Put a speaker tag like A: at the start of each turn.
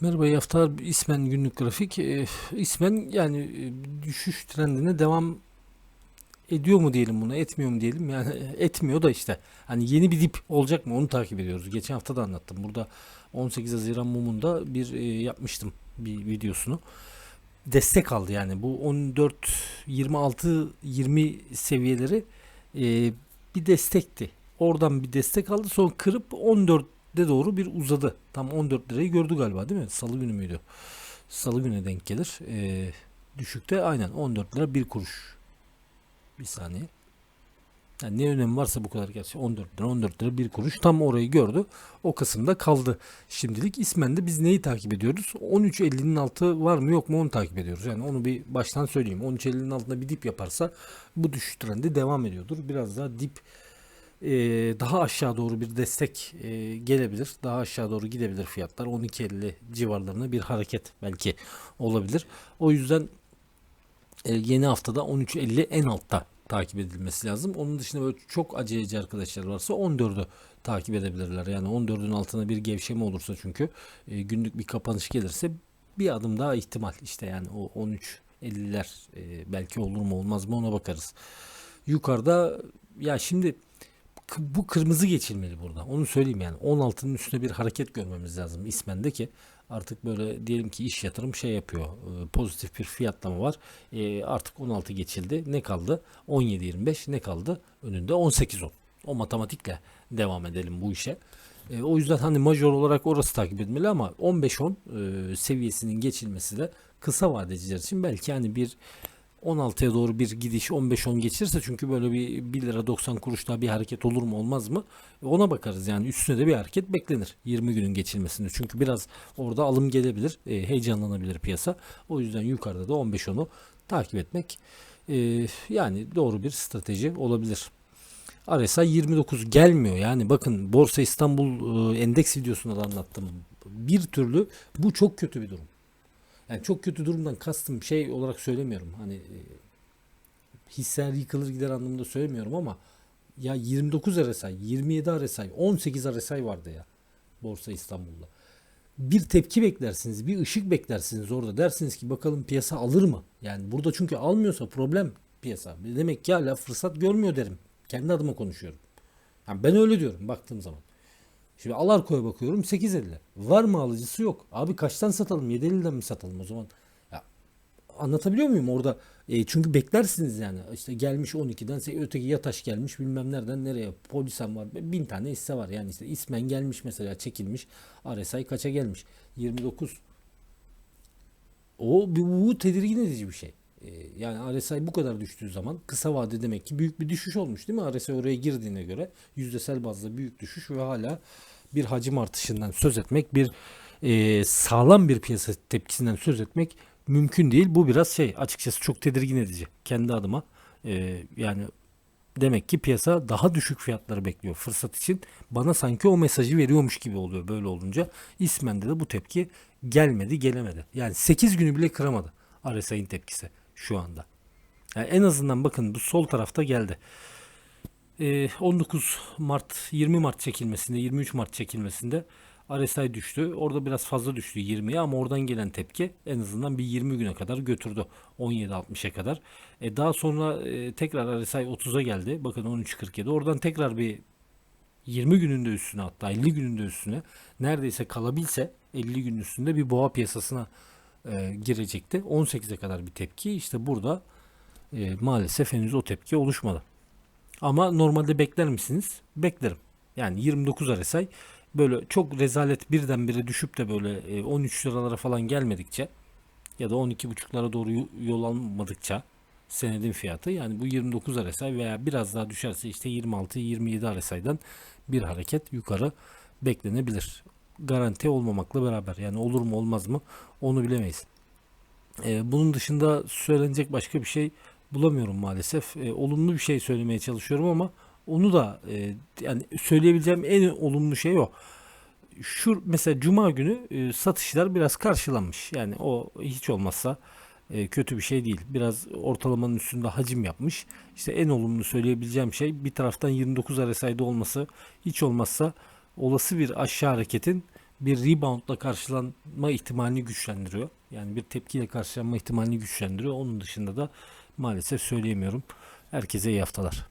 A: Merhaba iyi haftalar. İsmen günlük grafik. Ee, ismen yani e, düşüş trendine devam ediyor mu diyelim buna, etmiyor mu diyelim. Yani etmiyor da işte. Hani yeni bir dip olacak mı onu takip ediyoruz. Geçen hafta da anlattım. Burada 18 Haziran mumunda bir e, yapmıştım bir videosunu. Destek aldı yani bu 14 26 20 seviyeleri e, bir destekti. Oradan bir destek aldı. Sonra kırıp 14'de doğru bir uzadı. Tam 14 lirayı gördü galiba değil mi? Salı günü müydü? Salı güne denk gelir. E, düşükte aynen 14 lira 1 kuruş. Bir saniye. Yani ne önemi varsa bu kadar gerçi 14 lira 14 lira 1 kuruş tam orayı gördü. O kısımda kaldı. Şimdilik ismen de biz neyi takip ediyoruz? 13.50'nin altı var mı yok mu onu takip ediyoruz. Yani onu bir baştan söyleyeyim. 13.50'nin altında bir dip yaparsa bu düşüş trendi devam ediyordur. Biraz daha dip e, daha aşağı doğru bir destek e, gelebilir. Daha aşağı doğru gidebilir fiyatlar. 12.50 civarlarına bir hareket belki olabilir. O yüzden e, yeni haftada 13.50 en altta takip edilmesi lazım. Onun dışında böyle çok aceleci arkadaşlar varsa 14'ü takip edebilirler. Yani 14'ün altına bir gevşeme olursa çünkü e, günlük bir kapanış gelirse bir adım daha ihtimal işte yani o 13.50'ler e, belki olur mu olmaz mı ona bakarız. Yukarıda ya şimdi bu kırmızı geçilmeli burada. Onu söyleyeyim yani. 16'nın üstüne bir hareket görmemiz lazım ismende ki artık böyle diyelim ki iş yatırım şey yapıyor. e, pozitif bir fiyatlama var. E, artık 16 geçildi. Ne kaldı? 17-25 ne kaldı? Önünde 18-10. O matematikle devam edelim bu işe. E, o yüzden hani major olarak orası takip edilmeli ama 15-10 e, seviyesinin geçilmesi de kısa vadeciler için belki hani bir 16'ya doğru bir gidiş 15-10 geçirse çünkü böyle bir 1 lira 90 kuruş daha bir hareket olur mu olmaz mı? E, Ona bakarız yani üstüne de bir hareket beklenir 20 günün geçilmesinde. Çünkü biraz orada alım gelebilir, e, heyecanlanabilir piyasa. O yüzden yukarıda da 15-10'u takip etmek e, yani doğru bir strateji olabilir. RSI 29 gelmiyor. Yani bakın Borsa İstanbul e, endeks videosunda da anlattım. Bir türlü bu çok kötü bir durum. Yani çok kötü durumdan kastım şey olarak söylemiyorum. Hani e, hisseler yıkılır gider anlamında söylemiyorum ama ya 29 RSI, 27 RSI, 18 RSI vardı ya Borsa İstanbul'da. Bir tepki beklersiniz, bir ışık beklersiniz orada. Dersiniz ki bakalım piyasa alır mı? Yani burada çünkü almıyorsa problem piyasa. Demek ki hala fırsat görmüyor derim. Kendi adıma konuşuyorum. Yani ben öyle diyorum baktığım zaman. Şimdi Alarko'ya bakıyorum 8.50. Var mı alıcısı yok. Abi kaçtan satalım? 7.50'den mi satalım o zaman? Ya, anlatabiliyor muyum orada? E, çünkü beklersiniz yani. İşte gelmiş 12'den se- öteki yataş gelmiş bilmem nereden nereye. Polisen var. Bin tane hisse var. Yani işte ismen gelmiş mesela çekilmiş. RSI kaça gelmiş? 29. O bu tedirgin edici bir şey. Ee, Yani RSI bu kadar düştüğü zaman kısa vade demek ki büyük bir düşüş olmuş değil mi? RSI oraya girdiğine göre yüzdesel bazda büyük düşüş ve hala bir hacim artışından söz etmek, bir e, sağlam bir piyasa tepkisinden söz etmek mümkün değil. Bu biraz şey açıkçası çok tedirgin edici kendi adıma. Ee, yani demek ki piyasa daha düşük fiyatları bekliyor fırsat için. Bana sanki o mesajı veriyormuş gibi oluyor böyle olunca. İsmen'de de bu tepki gelmedi, gelemedi. Yani 8 günü bile kıramadı RSI'nin tepkisi şu anda. Yani en azından bakın bu sol tarafta geldi. Ee, 19 Mart 20 Mart çekilmesinde 23 Mart çekilmesinde RSI düştü. Orada biraz fazla düştü 20'ye ama oradan gelen tepki en azından bir 20 güne kadar götürdü. 17.60'a kadar. E, daha sonra e, tekrar RSI 30'a geldi. Bakın 13.47. Oradan tekrar bir 20 gününde üstüne hatta 50 gününde üstüne neredeyse kalabilse 50 günün üstünde bir boğa piyasasına e, girecekti. 18'e kadar bir tepki. İşte burada e, maalesef henüz o tepki oluşmadı. Ama normalde bekler misiniz? Beklerim. Yani 29 RSI böyle çok rezalet birdenbire düşüp de böyle e, 13 liralara falan gelmedikçe ya da 12,5'lara doğru yo- yol almadıkça senedin fiyatı yani bu 29 RSI veya biraz daha düşerse işte 26-27 RSI'dan bir hareket yukarı beklenebilir. Garanti olmamakla beraber yani olur mu olmaz mı onu bilemeyiz. Ee, bunun dışında söylenecek başka bir şey bulamıyorum maalesef. Ee, olumlu bir şey söylemeye çalışıyorum ama onu da e, yani söyleyebileceğim en olumlu şey o. Şu mesela Cuma günü e, satışlar biraz karşılanmış. Yani o hiç olmazsa e, kötü bir şey değil. Biraz ortalamanın üstünde hacim yapmış. İşte en olumlu söyleyebileceğim şey bir taraftan 29 RSI'de olması hiç olmazsa olası bir aşağı hareketin bir reboundla karşılanma ihtimalini güçlendiriyor. Yani bir tepkiyle karşılanma ihtimalini güçlendiriyor. Onun dışında da maalesef söyleyemiyorum. Herkese iyi haftalar.